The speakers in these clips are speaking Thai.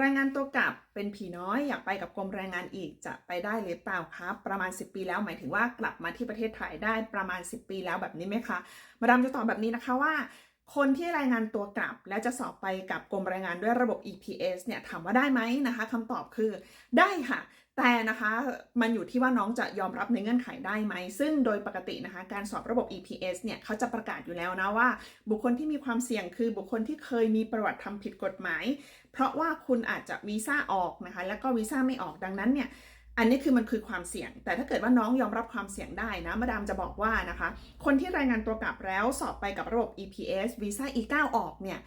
รายงานตัวกลับเป็นผีน้อยอยากไปกับกรมแรงงานอีกจะไปได้หรือเปล่าครับ ประมาณ 10 ปีแล้วหมายถึงว่ากลับมาที่ประเทศไทยได้ประมาณ 10 ปีแล้วแบบนี้ไหมคะ มาดามจะตอบแบบนี้นะคะว่า คนที่รายงานตัวกลับแล้วจะสอบไปกับกรมแรงงานด้วยระบบ EPS เนี่ยถามว่าได้ไหมนะคะคำตอบคือได้ค่ะ แต่นะคะมันอยู่ที่ว่าน้องจะยอมรับในเงื่อนไขได้ไหม ซึ่งโดยปกตินะคะการสอบระบบ EPS เนี่ยเขาจะประกาศอยู่แล้วนะว่า บุคคลที่มีความเสี่ยงคือบุคคลที่เคยมีประวัติทำผิดกฎหมาย เพราะว่าคุณอาจจะวีซ่าออกนะคะแล้วก็วีซ่าไม่ออกดังนั้นเนี่ยอันนี้คือมันคือความเสี่ยง แต่ถ้าเกิดว่าน้องยอมรับความเสี่ยงได้นะมาดามจะบอกว่านะคะ คนที่รายงานตัวกลับแล้วสอบไปกับระบบ EPS วีซ่า E9 ออกเนี่ย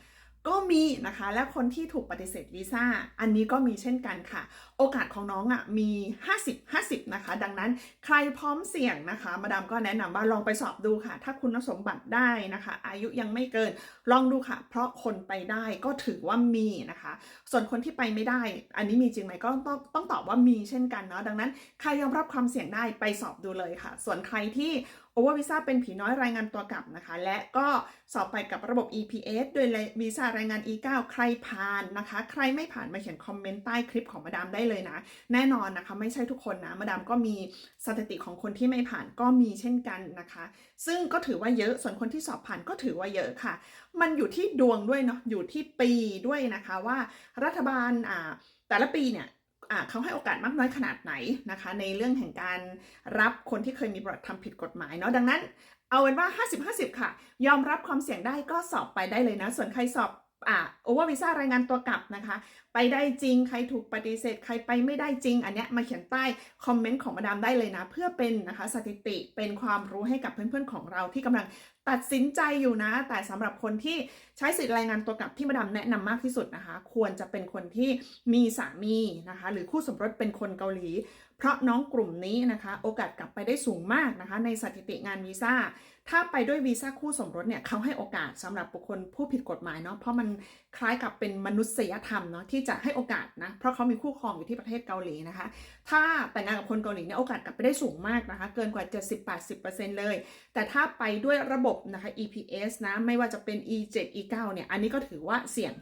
ก็มีนะคะ และคนที่ถูกปฏิเสธวีซ่าอันนี้ก็มีเช่นกันค่ะ โอกาสของน้องอะ่ะมี 50 50 นะคะ ดังนั้นใครพร้อมเสี่ยงนะคะ มาดามก็แนะนำว่าลองไปสอบดูค่ะ ถ้าคุณสมบัติได้นะคะ อายุยังไม่เกินลองดูค่ะ เพราะคนไปได้ก็ถือว่ามีนะคะ ส่วนคนที่ไปไม่ได้ อันนี้มีจริงไหมก็ต้องต้องตอบว่ามีเช่นกันเนาะดังนั้นใครยอมรับความเสี่ยงได้ไปสอบดูเลยค่ะ ส่วนใครที่โอเวอร์วีซ่าเป็นผีน้อยรายงานตัวกลับนะคะ และก็สอบไปกับระบบ EPS โดยวีซ่ารายงาน E9 ใครผ่านนะคะ ใครไม่ผ่านมาเขียนคอมเมนต์ใต้คลิปของมาดามได้เลยนะ แน่นอนนะคะ ไม่ใช่ทุกคนนะ มาดามก็มีสถิติของคนที่ไม่ผ่านก็มีเช่นกันนะคะ ซึ่งก็ถือว่าเยอะส่วนคนที่สอบผ่านก็ถือว่าเยอะค่ะ มันอยู่ที่ดวงด้วยเนาะอยู่ที่ปีด้วยนะคะว่ารัฐบาลอ่าแต่ละปีเนี่ยอ่าเขาให้โอกาสมากน้อยขนาดไหนนะคะ ในเรื่องแห่งการรับคนที่เคยมีประวัติทำผิดกฎหมายเนาะดังนั้นเอาเป็นว่า 50-50 ค่ะ ยอมรับความเสี่ยงได้ก็สอบไปได้เลยนะ ส่วนใครสอบ โอเวอร์วีซ่ารายงานตัวกลับนะคะ ไปได้จริงใครถูกปฏิเสธ ใครไปไม่ได้จริง อันเนี้ยมาเขียนใต้คอมเมนต์ของมาดามได้เลยนะ เพื่อเป็นนะคะสถิติเป็นความรู้ให้กับเพื่อนๆของเราที่กำลังตัดสินใจอยู่นะ แต่สำหรับคนที่ใช้สิทธิรายงานตัวกลับที่มาดามแนะนำมากที่สุดนะคะ ควรจะเป็นคนที่มีสามีนะคะ หรือคู่สมรสเป็นคนเกาหลี เพราะน้องกลุ่มนี้นะคะ โอกาสกลับไปได้สูงมากนะคะ ในสถิติงานวีซ่า ถ้าไปด้วยวีซ่าคู่สมรสเนี่ยเขาให้โอกาสสำหรับบุคคลผู้ผิดกฎหมายเนาะเพราะมันคล้ายกับเป็นมนุษยธรรมเนาะที่จะให้โอกาสนะเพราะเขามีคู่ครองอยู่ที่ประเทศเกาหลีนะคะ ถ้าแต่งงานกับคนเกาหลีเนี่ยโอกาสกลับไปได้สูงมากนะคะ เกินกว่า 70-80%เลย แต่ถ้าไปด้วยระบบนะคะ EPS นะไม่ว่าจะเป็น E7 E9 เนี่ยอันนี้ก็ถือว่าเสี่ยง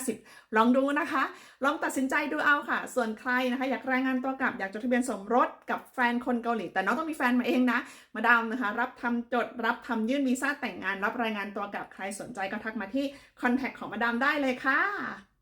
50-50 ลองดูนะคะ ลองตัดสินใจดูเอาค่ะ ส่วนใครนะคะ อยากรายงานตัวกลับอยากจดทะเบียนสมรสกับแฟนคนเกาหลี แต่น้องต้องมีแฟนมาเองนะ มาดามนะคะ รับทำจดรับทำยื่นวีซ่าแต่งงาน รับรายงานตัวกับใครสนใจก็ทักมาที่คอนแทคของมาดามได้เลยค่ะ